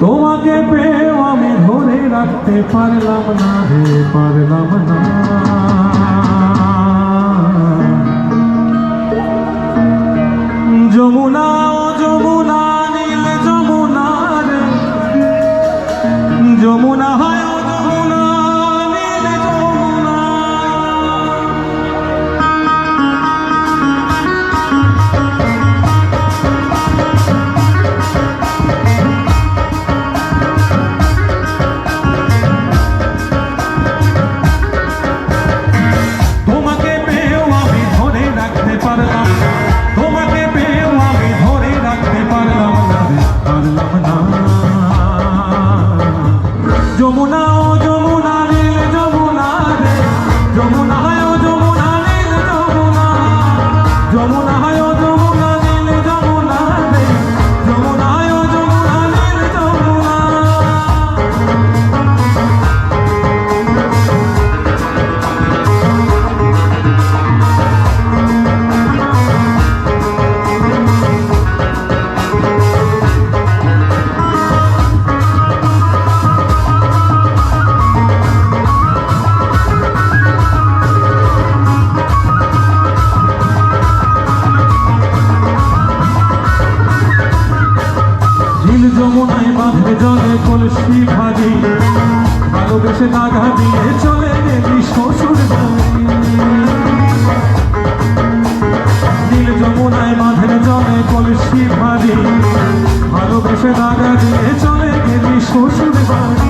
তোমাকে পেয়েও আমি ধরে রাখতে পারলাম না রে পারলাম না। যমুনা রে যমুনা রে যমুনা যমুনায় জলে কলসি ভারি ভালোবেসে দাগা দিয়ে চলে গেলি শ্বশুর নীল যমুনায় বাঁধে জলে কলসি ভারি ভালোবেসে দাগা দিয়ে চলে গেলি শ্বশুর বাড়ি।